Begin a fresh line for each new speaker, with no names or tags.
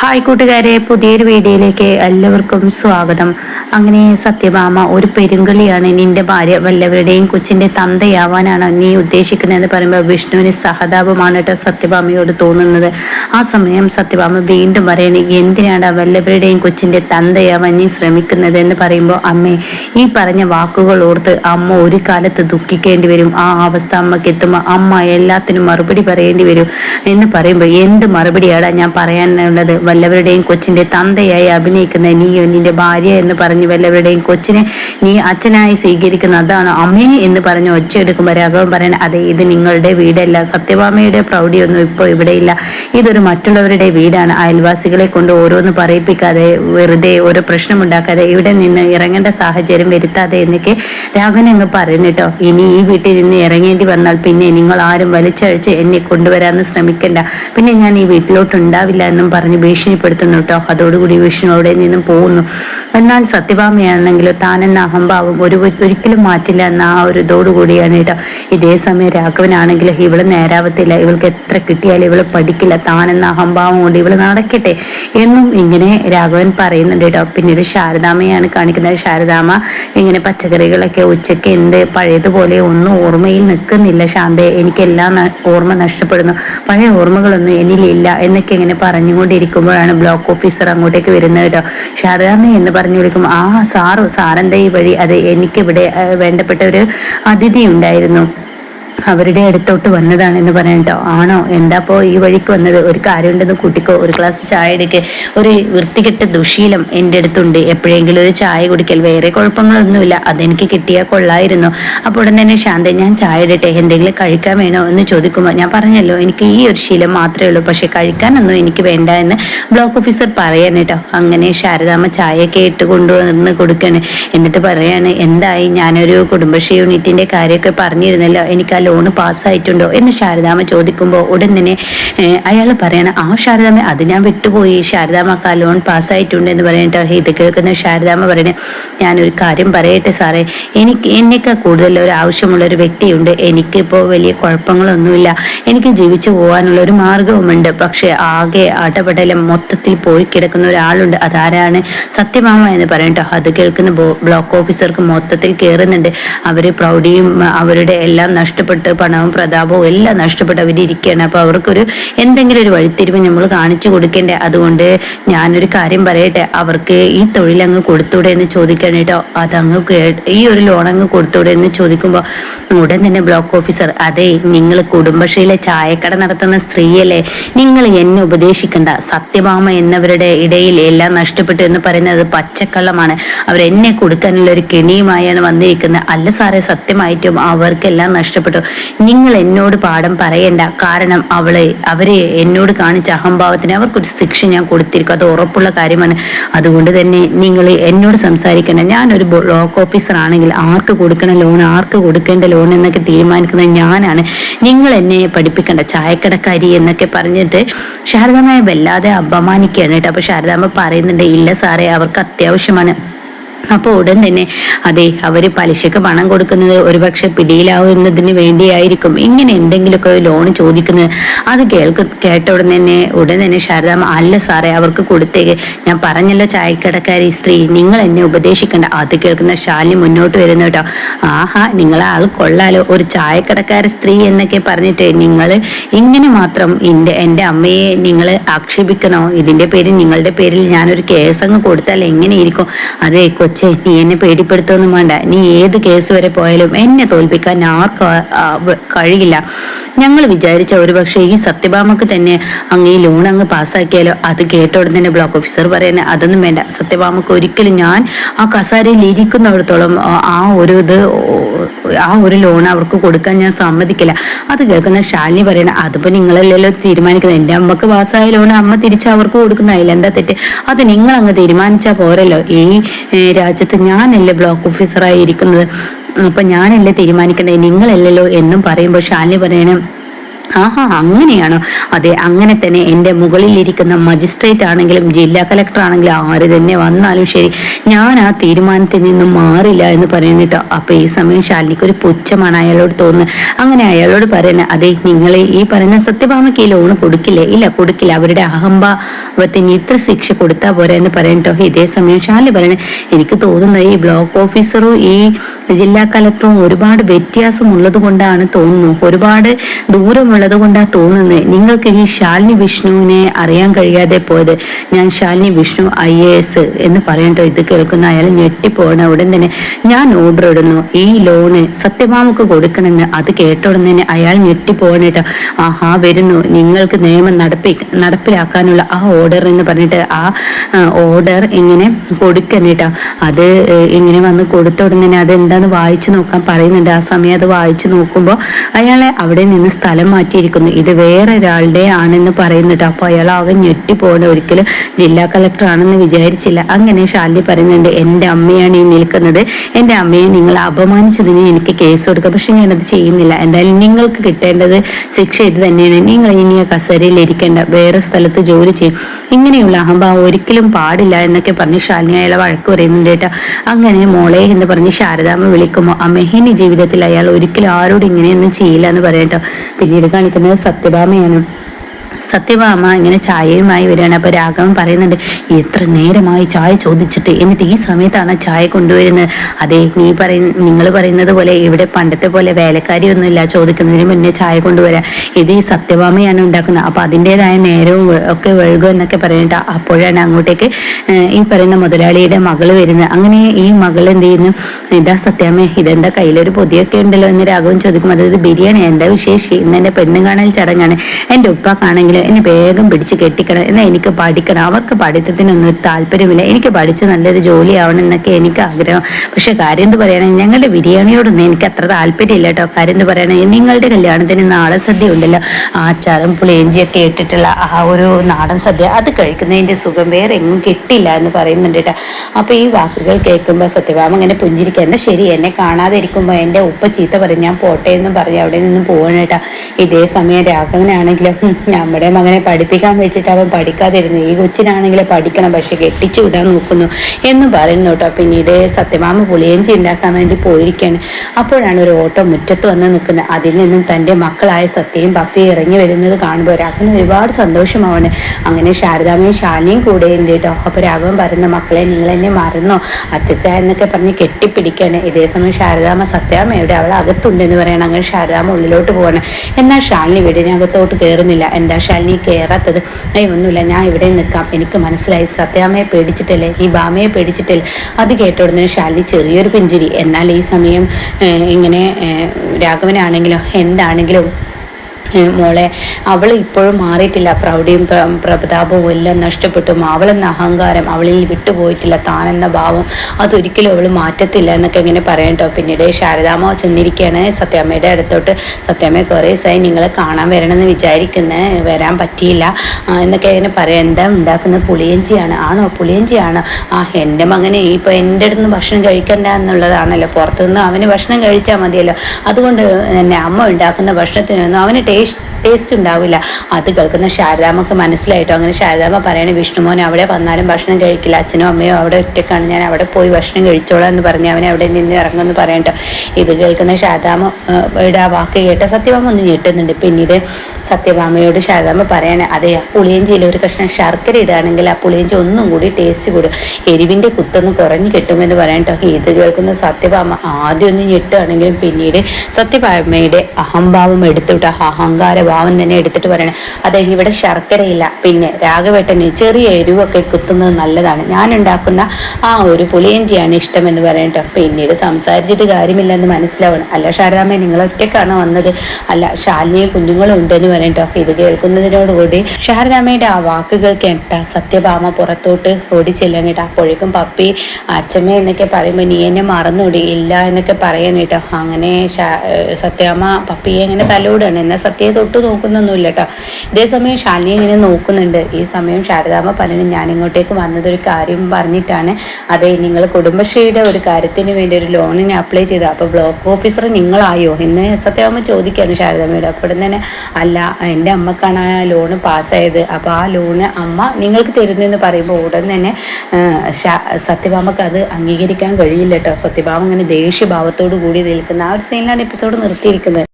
Hi കൂട്ടുകാരെ പുതിയൊരു വീഡിയോയിലേക്ക് എല്ലാവർക്കും സ്വാഗതം. അങ്ങനെ സത്യഭാമ ഒരു പെരുങ്കളിയാണ് നിന്റെ ഭാര്യ വല്ലവരുടെയും കൊച്ചിന്റെ തന്തയാവാനാണ് നീ ഉദ്ദേശിക്കുന്നതെന്ന് പറയുമ്പോൾ വിഷ്ണുവിന് സഹതാപമാണ് കേട്ടോ സത്യഭാമയോട് തോന്നുന്നത്. ആ സമയം സത്യഭാമ വീണ്ടും പറയണേ എന്തിനാണ് വല്ലവരുടെയും കൊച്ചിന്റെ തന്തയാവാൻ നീ ശ്രമിക്കുന്നത് എന്ന് പറയുമ്പോൾ അമ്മേ ഈ പറഞ്ഞ വാക്കുകൾ ഓർത്ത് അമ്മ ഒരു കാലത്ത് ദുഃഖിക്കേണ്ടി വരും. ആ അവസ്ഥ അമ്മയ്ക്ക് എത്തുമ്പോൾ അമ്മ എല്ലാത്തിനും മറുപടി പറയേണ്ടി വരും. എന്ന് പറയുമ്പോൾ എന്ത് മറുപടിയാണ് ഞാൻ പറയാനുള്ളത്? വല്ലവരുടെയും കൊച്ചിന്റെ തന്തയായി അഭിനയിക്കുന്ന നീയോ നിന്റെ ഭാര്യ എന്ന് പറഞ്ഞ് വല്ലവരുടെയും കൊച്ചിനെ നീ അച്ഛനായി സ്വീകരിക്കുന്ന അതാണ് അമ്മേ എന്ന് പറഞ്ഞ് ഒച്ചയെടുക്കുമ്പോൾ രാഘവൻ പറയാൻ അതെ ഇത് നിങ്ങളുടെ വീടല്ല. സത്യഭാമയുടെ പ്രൗഢിയൊന്നും ഇപ്പോൾ ഇവിടെയില്ല. ഇതൊരു മറ്റുള്ളവരുടെ വീടാണ്. അയൽവാസികളെ കൊണ്ട് ഓരോന്ന് പറയിപ്പിക്കാതെ വെറുതെ ഓരോ പ്രശ്നമുണ്ടാക്കാതെ ഇവിടെ നിന്ന് ഇറങ്ങേണ്ട സാഹചര്യം വരുത്താതെ എന്നൊക്കെ രാഘവൻ അങ്ങ് പറയുന്നിട്ടോ ഇനി ഈ വീട്ടിൽ നിന്ന് ഇറങ്ങേണ്ടി വന്നാൽ പിന്നെ നിങ്ങൾ ആരും വലിച്ചഴിച്ച് എന്നെ കൊണ്ടുവരാമെന്ന് ശ്രമിക്കണ്ട. പിന്നെ ഞാൻ ഈ വീട്ടിലോട്ട് ഉണ്ടാവില്ല എന്നും പറഞ്ഞ് ഭീഷണിപ്പെടുത്തുന്നു കേട്ടോ. അതോടുകൂടി വിഷ്ണു അവിടെ നിന്നും പോകുന്നു. എന്നാൽ സത്യഭാമയാണെങ്കിലും താനെന്ന അഹംഭാവം ഒരു ഒരിക്കലും മാറ്റില്ല എന്ന ആ ഒരു ഇതോടുകൂടിയാണ് കേട്ടോ. ഇതേ സമയം രാഘവനാണെങ്കിലും ഇവൾ നേരാവത്തില്ല. ഇവൾക്ക് എത്ര കിട്ടിയാലും ഇവൾ പഠിക്കില്ല. താനെന്ന അഹംഭാവം കൊണ്ട് ഇവൾ നടക്കട്ടെ എന്നും ഇങ്ങനെ രാഘവൻ പറയുന്നുണ്ട് കേട്ടോ. പിന്നീട് ശാരദാമയാണ് കാണിക്കുന്നത്. ശാരദാമ ഇങ്ങനെ പച്ചക്കറികളൊക്കെ ഉച്ചയ്ക്ക് എന്ത് പഴയതുപോലെ ഒന്നും ഓർമ്മയിൽ നിൽക്കുന്നില്ല. ശാന്തയെ എനിക്കെല്ലാം ഓർമ്മ നഷ്ടപ്പെടുന്നു. പഴയ ഓർമ്മകളൊന്നും എന്നിലില്ല എന്നൊക്കെ ഇങ്ങനെ പറഞ്ഞുകൊണ്ടിരിക്കുമ്പോഴാണ് ബ്ലോക്ക് ഓഫീസർ അങ്ങോട്ടേക്ക് വരുന്നത് കേട്ടോ. ശാരദാമ്മ എന്ന് പറഞ്ഞു വിളിക്കും ആ സാറോ സാറെന്താ ഈ വഴി? അത് എനിക്കിവിടെ വേണ്ടപ്പെട്ട ഒരു അതിഥി ഉണ്ടായിരുന്നു അവരുടെ അടുത്തോട്ട് വന്നതാണ് എന്ന് പറയട്ടോ ആണോ? എന്താപ്പോ ഈ വഴിക്ക് വന്നത്? ഒരു കാര്യമുണ്ടെന്ന് കൂട്ടിക്കോ. ഒരു ഗ്ലാസ് ചായ എടുക്ക്. ഒരു വൃത്തികെട്ട ദുശീലം എന്റെ അടുത്തുണ്ട്. എപ്പോഴെങ്കിലും ഒരു ചായ കുടിക്കൽ. വേറെ കുഴപ്പങ്ങളൊന്നുമില്ല. അതെനിക്ക് കിട്ടിയാൽ കൊള്ളായിരുന്നു. അപ്പോൾ ഉടൻ തന്നെ ശാന്ത ഞാൻ ചായ ഇടട്ടെ. എന്തെങ്കിലും കഴിക്കാൻ വേണോ? എന്ന് ചോദിക്കുമ്പോൾ ഞാൻ പറഞ്ഞല്ലോ എനിക്ക് ഈ ഒരു ശീലം മാത്രമേ ഉള്ളൂ. പക്ഷെ കഴിക്കാനൊന്നും എനിക്ക് വേണ്ട എന്ന് ബ്ലോക്ക് ഓഫീസർ പറയാൻ കേട്ടോ. അങ്ങനെ ശാരദാമ്മ ചായയൊക്കെ ഇട്ട് കൊണ്ടുവന്ന് കൊടുക്കാണ്. എന്നിട്ട് പറയാണ് എന്തായി? ഞാനൊരു കുടുംബശ്രീ യൂണിറ്റിന്റെ കാര്യമൊക്കെ പറഞ്ഞിരുന്നല്ലോ. എനിക്ക് ആ ലോണ് പാസ്സായിട്ടുണ്ടോ എന്ന് ശാരദാമ്മ ചോദിക്കുമ്പോൾ ഉടൻ തന്നെ അയാൾ പറയണം ആ ശാരദാമ്മ അത് ഞാൻ വിട്ടുപോയി. ശാരദാമ്മക്ക് ആ ലോൺ പാസ്സായിട്ടുണ്ട് എന്ന് പറഞ്ഞിട്ട് ഇത് കേൾക്കുന്ന ശാരദാമ്മ പറയണേ ഞാനൊരു കാര്യം പറയട്ടെ സാറേ. എനിക്ക് എന്നേക്കാൾ കൂടുതൽ ഒരു ആവശ്യമുള്ള ഒരു വ്യക്തിയുണ്ട്. എനിക്കിപ്പോൾ വലിയ കുഴപ്പങ്ങളൊന്നുമില്ല. എനിക്ക് ജീവിച്ചു പോകാനുള്ള ഒരു മാർഗവുമുണ്ട് പക്ഷെ ആകെ ആട്ടപടലം മൊത്തത്തിൽ പോയി കിടക്കുന്ന ഒരാളുണ്ട്. അതാരാണ് സത്യമാമ എന്ന് പറയട്ടോ അത് കേൾക്കുന്ന ബ്ലോക്ക് ഓഫീസർക്ക് മൊത്തത്തിൽ കയറുന്നുണ്ട് അവർ പ്രൗഢിയും അവരുടെ എല്ലാം നഷ്ടപ്പെട്ടു നഷ്ടപ്പെട്ട് പണവും പ്രതാപവും എല്ലാം നഷ്ടപ്പെട്ട് അവരിയ്ക്കുകയാണ് അപ്പോൾ അവർക്കൊരു എന്തെങ്കിലും ഒരു വഴിത്തിരിവ് നമ്മൾ കാണിച്ചു കൊടുക്കേണ്ടേ. അതുകൊണ്ട് ഞാനൊരു കാര്യം പറയട്ടെ. അവർക്ക് ഈ തൊഴിൽ അങ്ങ് കൊടുത്തൂടെ എന്ന് ചോദിക്കണം കേട്ടോ അതങ്ങ് ഈ ഒരു ലോൺ അങ്ങ് കൊടുത്തൂടെ എന്ന് ചോദിക്കുമ്പോൾ ഉടൻ തന്നെ ബ്ലോക്ക് ഓഫീസർ അതെ നിങ്ങൾ കുടുംബശ്രീയിലെ ചായക്കട നടത്തുന്ന സ്ത്രീയല്ലേ? നിങ്ങൾ എന്നെ ഉപദേശിക്കണ്ട. സത്യഭാമ എന്നവരുടെ ഇടയിൽ എല്ലാം നഷ്ടപ്പെട്ടു എന്ന് പറയുന്നത് പച്ചക്കള്ളമാണ്. അവർ എന്നെ കൊടുക്കാനുള്ള ഒരു കെണിയുമായാണ് വന്നിരിക്കുന്നത്. അല്ല സാറേ സത്യമായിട്ടും അവർക്കെല്ലാം നഷ്ടപ്പെട്ടു. നിങ്ങൾ എന്നോട് പാഠം പറയണ്ട. കാരണം അവളെ അവരെ എന്നോട് കാണിച്ച അഹംഭാവത്തിന് അവർക്കൊരു ശിക്ഷ ഞാൻ കൊടുത്തിരിക്കും. അത് ഉറപ്പുള്ള കാര്യമാണ്. അതുകൊണ്ട് തന്നെ നിങ്ങൾ എന്നോട് സംസാരിക്കേണ്ട. ഞാനൊരു ബ്ലോക്ക് ഓഫീസർ ആണെങ്കിൽ ആർക്ക് കൊടുക്കണ ലോൺ ആർക്ക് കൊടുക്കേണ്ട ലോൺ എന്നൊക്കെ തീരുമാനിക്കുന്നത് ഞാനാണ്. നിങ്ങൾ എന്നെ പഠിപ്പിക്കേണ്ട. ചായക്കടക്കാരി എന്നൊക്കെ പറഞ്ഞിട്ട് ശാരദാമ്മയെ വല്ലാതെ അപമാനിക്കുകയാണ് കേട്ടോ. അപ്പൊ ശാരദാമ്മ പറയുന്നുണ്ട് ഇല്ല സാറേ അവർക്ക് അത്യാവശ്യമാണ്. അപ്പോൾ ഉടൻ തന്നെ അതെ അവർ പലിശക്ക് പണം കൊടുക്കുന്നത് ഒരുപക്ഷെ പിടിയിലാവുന്നതിന് വേണ്ടിയായിരിക്കും. ഇങ്ങനെ എന്തെങ്കിലുമൊക്കെ ലോൺ ചോദിക്കുന്നത് അത് കേൾക്ക് കേട്ട ഉടൻ തന്നെ ഉടൻ തന്നെ ശാരദാമ്മ അല്ല സാറേ അവർക്ക് കൊടുത്തേക്ക് ഞാൻ പറഞ്ഞല്ലോ ചായക്കടക്കാരി സ്ത്രീ നിങ്ങൾ എന്നെ ഉപദേശിക്കണ്ട. അത് കേൾക്കുന്ന ശാലിനി മുന്നോട്ട് വരുന്നു കേട്ടോ. ആഹാ നിങ്ങളെ ആൾ കൊള്ളാലോ. ഒരു ചായക്കടക്കാര സ്ത്രീ എന്നൊക്കെ പറഞ്ഞിട്ട് നിങ്ങൾ ഇങ്ങനെ മാത്രം എന്റെ എന്റെ അമ്മയെ നിങ്ങൾ ആക്ഷേപിക്കണോ? ഇതിന്റെ പേരിൽ നിങ്ങളുടെ പേരിൽ ഞാനൊരു കേസ് അങ്ങ് കൊടുത്താൽ എങ്ങനെയിരിക്കും അതെ കൊച്ചു നീ എന്നെ പേടിപ്പെടുത്തൊന്നും വേണ്ട. നീ ഏത് കേസ് വരെ പോയാലും എന്നെ തോൽപ്പിക്കാൻ ആർക്കും കഴിയില്ല. ഞങ്ങൾ വിചാരിച്ച ഒരുപക്ഷെ ഈ സത്യഭാമക്ക് തന്നെ അങ്ങ് ഈ ലോൺ അങ്ങ് പാസ്സാക്കിയാലോ? അത് കേട്ട ഉടൻ തന്നെ ബ്ലോക്ക് ഓഫീസർ പറയുന്നത് അതൊന്നും വേണ്ട. സത്യഭാമക്ക് ഒരിക്കലും ഞാൻ ആ കസാരയിൽ ഇരിക്കുന്നിടത്തോളം ആ ഒരു ഇത് ആ ഒരു ലോൺ അവർക്ക് കൊടുക്കാൻ ഞാൻ സമ്മതിക്കില്ല. അത് കേൾക്കുന്ന ശാലിനി പറയണ അതിപ്പോ നിങ്ങളല്ലല്ലോ തീരുമാനിക്കുന്നത്. എന്റെ അമ്മയ്ക്ക് പാസ്സായ ലോൺ അമ്മ തിരിച്ച് അവർക്ക് കൊടുക്കുന്നതില്ല എന്താ തെറ്റ്? അത് നിങ്ങൾ അങ്ങ് തീരുമാനിച്ചാൽ പോരല്ലോ. ഈ രാജ്യത്ത് ഞാനല്ലേ ബ്ലോക്ക് ഓഫീസറായി ഇരിക്കുന്നത്? അപ്പൊ ഞാനല്ലേ തീരുമാനിക്കുന്നത്? നിങ്ങളല്ലല്ലോ എന്നും പറയുമ്പോൾ ഷാലിനി പറയണം ആഹാ അങ്ങനെയാണോ? അതെ അങ്ങനെ തന്നെ എന്റെ മുകളിലിരിക്കുന്ന മജിസ്ട്രേറ്റ് ആണെങ്കിലും ജില്ലാ കളക്ടർ ആണെങ്കിലും ആര് തന്നെ വന്നാലും ശരി ഞാൻ ആ തീരുമാനത്തിൽ നിന്നും മാറില്ല എന്ന് പറയുന്നിട്ടോ അപ്പൊ ഈ സമയം ശാലിനിക്ക് ഒരു പുച്ഛമാണ് അയാളോട് തോന്നുന്നത്. അങ്ങനെ അയാളോട് പറയുന്നത് അതെ നിങ്ങൾ ഈ പറയുന്ന സത്യഭാമയ്ക്ക് ഈ ലോണ് കൊടുക്കില്ലേ? ഇല്ല കൊടുക്കില്ല. അവരുടെ അഹംഭാവത്തിന് ഇത്ര ശിക്ഷ കൊടുത്താൽ പോരാ എന്ന് പറയട്ടോ ഇതേ സമയം ശാലി പറയുന്നത് എനിക്ക് തോന്നുന്നത് ഈ ബ്ലോക്ക് ഓഫീസറും ഈ ജില്ലാ കളക്ടറും ഒരുപാട് വ്യത്യാസമുള്ളത് കൊണ്ടാണ് തോന്നുന്നു. ഒരുപാട് ദൂരമുള്ള ഉള്ളത് കൊണ്ടാ തോന്നുന്നത് നിങ്ങൾക്ക് ഈ ശാലിനി വിഷ്ണുവിനെ അറിയാൻ കഴിയാതെ പോയത് ഞാൻ Shalini Vishnu I A S എന്ന് പറയണ്ടോ? ഇത് കേൾക്കുന്ന അയാൾ ഞെട്ടിപ്പോണ ഉടൻ തന്നെ. ഞാൻ ഓർഡർ ഇടുന്നു. ഈ ലോണ് സത്യഭാമക്ക് കൊടുക്കണമെന്ന് അത് കേട്ട ഉടൻ തന്നെ അയാൾ ഞെട്ടിപ്പോണേട്ട ആഹാ വരുന്നു. നിങ്ങൾക്ക് നിയമം നടപ്പി നടപ്പിലാക്കാനുള്ള ആ ഓർഡർ എന്ന് പറഞ്ഞിട്ട് ആ ഓർഡർ ഇങ്ങനെ കൊടുക്കണേട്ടോ അത് ഇങ്ങനെ വന്ന് കൊടുത്ത ഉടൻ തന്നെ അതെന്താന്ന് വായിച്ചു നോക്കാൻ പറയുന്നുണ്ട്. ആ സമയം അത് വായിച്ചു നോക്കുമ്പോൾ അയാളെ അവിടെ നിന്ന് സ്ഥലം മാറ്റി മാറ്റിയിരിക്കുന്നു. ഇത് വേറെ ഒരാളുടെ ആണെന്ന് പറയുന്നുണ്ട്. അപ്പോൾ അയാൾ ആകെ ഞെട്ടിപ്പോകണം ഒരിക്കലും ജില്ലാ കളക്ടർ ആണെന്ന് വിചാരിച്ചില്ല. അങ്ങനെ ഷാലി പറയുന്നുണ്ട് എന്റെ അമ്മയാണ് ഈ നിൽക്കുന്നത്. എന്റെ അമ്മയെ നിങ്ങൾ അപമാനിച്ചതിന് എനിക്ക് കേസ് കൊടുക്കുക പക്ഷെ ഞാനത് ചെയ്യുന്നില്ല. എന്തായാലും നിങ്ങൾക്ക് കിട്ടേണ്ടത് ശിക്ഷ ഇത് തന്നെയാണ്. നിങ്ങൾ ഇനി ആ കസേരയിൽ ഇരിക്കേണ്ട. വേറെ സ്ഥലത്ത് ജോലി ചെയ്യും. ഇങ്ങനെയുള്ള അഹംഭാവം ഒരിക്കലും പാടില്ല എന്നൊക്കെ പറഞ്ഞ് ശാലിനി അയാളെ വഴക്ക് പറയുന്നുണ്ട് കേട്ടോ. അങ്ങനെ മോളെ എന്ന് പറഞ്ഞ് ശാരദാമ്മ വിളിക്കുമ്പോൾ അമ്മ ജീവിതത്തിൽ അയാൾ ഒരിക്കലും ആരോടും ഇങ്ങനെയൊന്നും ചെയ്യില്ല എന്ന് പറയട്ടോ പിന്നീട് കാണിക്കുന്നത് സത്യഭാമയാണ് സത്യഭാമ ഇങ്ങനെ ചായയുമായി വരികയാണ്. അപ്പൊ രാഘവൻ പറയുന്നുണ്ട് എത്ര നേരമായി ചായ ചോദിച്ചിട്ട് എന്നിട്ട് ഈ സമയത്താണ് ചായ കൊണ്ടുവരുന്നത്? അതെ നീ പറയുന്ന നിങ്ങൾ പറയുന്നത് പോലെ ഇവിടെ പണ്ടത്തെ പോലെ വേലക്കാരിയൊന്നുമില്ല. ചോദിക്കുന്നതിന് മുന്നേ ചായ കൊണ്ടുവരാം ഇത് ഈ സത്യഭാമയാണ് ഉണ്ടാക്കുന്നത്. അപ്പൊ അതിന്റെതായ നേരവും ഒക്കെ വഴുകും എന്നൊക്കെ പറയുന്നുണ്ട്. അപ്പോഴാണ് അങ്ങോട്ടേക്ക് ഈ പറയുന്ന മുതലാളിയുടെ മകൾ വരുന്നത്. അങ്ങനെ ഈ മകൾ എന്ത് ചെയ്യുന്നു? ഇതാ സത്യാമ്മ ഇതെന്താ കയ്യിലൊരു പൊതിയൊക്കെ ഉണ്ടല്ലോ? എന്ന് രാഘവൻ ചോദിക്കും. അതായത് ബിരിയാണി എന്താ വിശേഷി? ഇന്ന് എന്റെ പെണ്ണും കാണൽ ചടങ്ങാണ്. എന്റെ ഉപ്പാക്കാണെങ്കിൽ ആണെങ്കിൽ എന്നെ വേഗം പിടിച്ച് കെട്ടിക്കണം. എന്നാൽ എനിക്ക് പഠിക്കണം. അവർക്ക് പഠിത്തത്തിനൊന്നും ഒരു താല്പര്യമില്ല. എനിക്ക് പഠിച്ച് നല്ലൊരു ജോലി ആവണം എന്നൊക്കെ എനിക്ക് ആഗ്രഹം. പക്ഷെ കാര്യം എന്ത് പറയുകയാണെങ്കിൽ ഞങ്ങളുടെ ബിരിയാണിയോടൊന്നും എനിക്ക് അത്ര താല്പര്യമില്ല കേട്ടോ. കാര്യം എന്ത് പറയുകയാണെങ്കിൽ നിങ്ങളുടെ കല്യാണത്തിന് നാടൻ സദ്യ ഉണ്ടല്ലോ. ആച്ചാറും പുളിയഞ്ചിയൊക്കെ ഇട്ടിട്ടുള്ള ആ ഒരു നാടൻ സദ്യ. അത് കഴിക്കുന്നതിന്റെ സുഖം വേറെ എങ്ങും കിട്ടില്ല എന്ന് പറയുന്നുണ്ട് കേട്ടോ. അപ്പോൾ ഈ വാക്കുകൾ കേൾക്കുമ്പോൾ സത്യഭാമ ഇങ്ങനെ പുഞ്ചിരിക്കുക. എന്നാൽ ശരി എന്നെ കാണാതെ ഇരിക്കുമ്പോൾ എന്റെ ഉപ്പ ചീത്ത പറയും. ഞാൻ പോട്ടെ എന്ന് പറഞ്ഞ് അവിടെ നിന്ന് പോവാണ് കേട്ടോ. ഇതേ സമയം രാഘവനാണെങ്കിലും നമ്മുടെ നമ്മുടെ മകനെ പഠിപ്പിക്കാൻ വേണ്ടിയിട്ട് അവൻ പഠിക്കാതിരുന്നു. ഈ കൊച്ചിനാണെങ്കിൽ പഠിക്കണം പക്ഷെ കെട്ടിച്ചു വിടാൻ നോക്കുന്നു എന്ന് പറയുന്നു കേട്ടോ. പിന്നീട് സത്യമാമ പുളിയഞ്ചി ഉണ്ടാക്കാൻ വേണ്ടി പോയിരിക്കുകയാണ്. അപ്പോഴാണ് ഒരു ഓട്ടോ മുറ്റത്ത് വന്ന് നിൽക്കുന്നത്. അതിൽ നിന്നും തന്റെ മക്കളായ സത്യയും പപ്പിയും ഇറങ്ങി വരുന്നത് കാണുമ്പോൾ രാഘവന് ഒരുപാട് സന്തോഷമാവാണ് അങ്ങനെ ശാരദാമയും ശാലിനിയും കൂടെ ഉണ്ട് കേട്ടോ. അപ്പോൾ രാഘവൻ പറയുന്ന മക്കളെ നിങ്ങൾ എന്നെ മറന്നോ? അച്ചച്ച എന്നൊക്കെ പറഞ്ഞ് കെട്ടിപ്പിടിക്കുകയാണ്. ഇതേസമയം ശാരദാമ സത്യാമ്മയുടെ അവൾ പറയണം. അങ്ങനെ ശാരദാമ ഉള്ളിലോട്ട് പോവാണ്. എന്നാൽ ശാലിനി വീടിനകത്തോട്ട് കയറുന്നില്ല. എന്താ ശാലിനി കയറാത്തത് അയ്യ ഒന്നുമില്ല ഞാൻ ഇവിടെ നിൽക്കാം. എനിക്ക് മനസ്സിലായി. സത്യാമ്മയെ പേടിച്ചിട്ടല്ലേ? ഈ ബാമയെ പേടിച്ചിട്ടല്ലേ. അത് കേട്ടോടുന്നതിന് ഷാലിനി ചെറിയൊരു പിഞ്ചിരി. എന്നാൽ ഈ സമയം ഇങ്ങനെ രാഘവനാണെങ്കിലോ എന്താണെങ്കിലും മോളെ അവൾ ഇപ്പോഴും മാറിയിട്ടില്ല. പ്രൗഢിയും പ്രതാപവും എല്ലാം നഷ്ടപ്പെട്ടു. അവളെന്ന അഹങ്കാരം അവളിൽ വിട്ടുപോയിട്ടില്ല. താനെന്ന ഭാവം അതൊരിക്കലും അവൾ മാറ്റത്തില്ല എന്നൊക്കെ ഇങ്ങനെ പറയട്ടോ പിന്നീട് ശാരദാമ്മ ചെന്നിരിക്കുകയാണ് സത്യാമ്മയുടെ അടുത്തോട്ട്. സത്യാമ്മ കുറേ ദിവസമായി നിങ്ങളെ കാണാൻ വരണമെന്ന് വിചാരിക്കുന്നത് വരാൻ പറ്റിയില്ല. എന്നൊക്കെ ഇങ്ങനെ പറയാം. എന്താ ഉണ്ടാക്കുന്നത് പുളിയഞ്ചിയാണ്? ആണോ? പുളിയഞ്ചിയാണ്? ആ എന്റെ മകനെ ഇപ്പോൾ എന്റെ അടുത്ത് നിന്ന് ഭക്ഷണം കഴിക്കണ്ട എന്നുള്ളതാണല്ലോ. പുറത്തുനിന്ന് അവന് ഭക്ഷണം കഴിച്ചാൽ മതിയല്ലോ. അതുകൊണ്ട് തന്നെ അമ്മ ഉണ്ടാക്കുന്ന ഭക്ഷണത്തിനൊന്നും അവന് ടേസ്റ്റ് ടേസ്റ്റ് ഉണ്ടാവില്ല. അത് കേൾക്കുന്ന ശാരദാമ്മക്ക് മനസ്സിലായിട്ടോ? അങ്ങനെ ശാരദാമ്മ പറയണേ വിഷ്ണുമോൻ അവിടെ വന്നാലും ഭക്ഷണം കഴിക്കില്ല. അച്ഛനും അമ്മയോ അവിടെ ഒറ്റക്കാണ്. ഞാൻ അവിടെ പോയി ഭക്ഷണം കഴിച്ചോളാം എന്ന് പറഞ്ഞ് അവനെ അവിടെ നിന്ന് ഇറങ്ങുമെന്ന് പറയട്ടോ. ഇത് കേൾക്കുന്ന ശാരദാമ്മയുടെ ആ വാക്ക് കേട്ട സത്യഭാമ ഒന്ന് ഞെട്ടുന്നുണ്ട്. പിന്നീട് സത്യഭാമയോട് ശാരദാമ്മ പറയണേ അതെ ആ പുളിയഞ്ചിയിൽ ഒരു കഷ്ണം ശർക്കര ഇടുകയാണെങ്കിൽ ആ പുളിയഞ്ചി ഒന്നും കൂടി ടേസ്റ്റ് കൂടും. എരിവിന്റെ കുത്തൊന്ന് കുറഞ്ഞ് കിട്ടുമെന്ന് പറയട്ടോ. ഇത് കേൾക്കുന്ന സത്യഭാമ ആദ്യം ഒന്ന് ഞെട്ടുകയാണെങ്കിലും പിന്നീട് സത്യഭാമയുടെ അഹംഭാവം എടുത്തിട്ട് അഹങ്കാര ഭാവം തന്നെ എടുത്തിട്ട് പറയണേ. അതെ ഇവിടെ ശർക്കരയില്ല. പിന്നെ രാഘവേട്ടന് ചെറിയ എരിവൊക്കെ കുത്തുന്നത് നല്ലതാണ്. ഞാൻ ഉണ്ടാക്കുന്ന ആ ഒരു പുളിയഞ്ചിയാണ് ഇഷ്ടമെന്ന് പറയട്ടോ പിന്നീട് സംസാരിച്ചിട്ട് കാര്യമില്ലെന്ന് മനസ്സിലാവണം. അല്ല ശാരദാമ്മ നിങ്ങൾ ഒറ്റക്കാണ് വന്നത്? അല്ല ശാലിനിയെ കുഞ്ഞുങ്ങളും ഉണ്ടെന്ന് പറയട്ടോ ഇത് കേൾക്കുന്നതിനോടുകൂടി ശാരദാമ്മയുടെ ആ വാക്കുകൾ കേട്ട സത്യഭാമ പുറത്തോട്ട് ഓടി ചെല്ലണം കേട്ടോ. അപ്പോഴേക്കും പപ്പി അച്ഛമ്മ എന്നൊക്കെ പറയുമ്പോൾ നീ എന്നെ മറന്നുകൂടി ഇല്ല എന്നൊക്കെ പറയാൻ കേട്ടോ അങ്ങനെ സത്യാമ്മ പപ്പിയെ അങ്ങനെ തലോടാണ്. എന്നാൽ സത്യയെ തൊട്ട് നോക്കുന്നൊന്നുമില്ല കേട്ടോ ഇതേസമയം ഷാലിനി ഇങ്ങനെ നോക്കുന്നുണ്ട്. ഈ സമയം ശാരദാമ്മ പറഞ്ഞു ഞാൻ ഇങ്ങോട്ടേക്ക് വന്നതൊരു കാര്യം പറഞ്ഞിട്ടാണ്. അതെ നിങ്ങൾ കുടുംബശ്രീയുടെ ഒരു കാര്യത്തിന് വേണ്ടി ഒരു ലോണിന് അപ്ലൈ ചെയ്ത അപ്പോൾ ബ്ലോക്ക് ഓഫീസർ നിങ്ങളായോ? എന്ന് സത്യഭാമ ചോദിക്കുകയാണ് ശാരദാമ്മയോട്. അപ്പോൾ തന്നെ അല്ല എന്റെ അമ്മക്കാണ് ആ ലോണ് പാസ്സായത്. അപ്പോൾ ആ ലോണ് അമ്മ നിങ്ങൾക്ക് തരുന്നു എന്ന് പറയുമ്പോൾ ഉടൻ തന്നെ സത്യഭാമക്ക് അത് അംഗീകരിക്കാൻ കഴിയില്ല കേട്ടോ സത്യഭാമ ഇങ്ങനെ ദേഷ്യഭാവത്തോടു കൂടി നിൽക്കുന്ന ആ ഒരു സീനിലാണ് എപ്പിസോഡ് നിർത്തിയിരിക്കുന്നത്.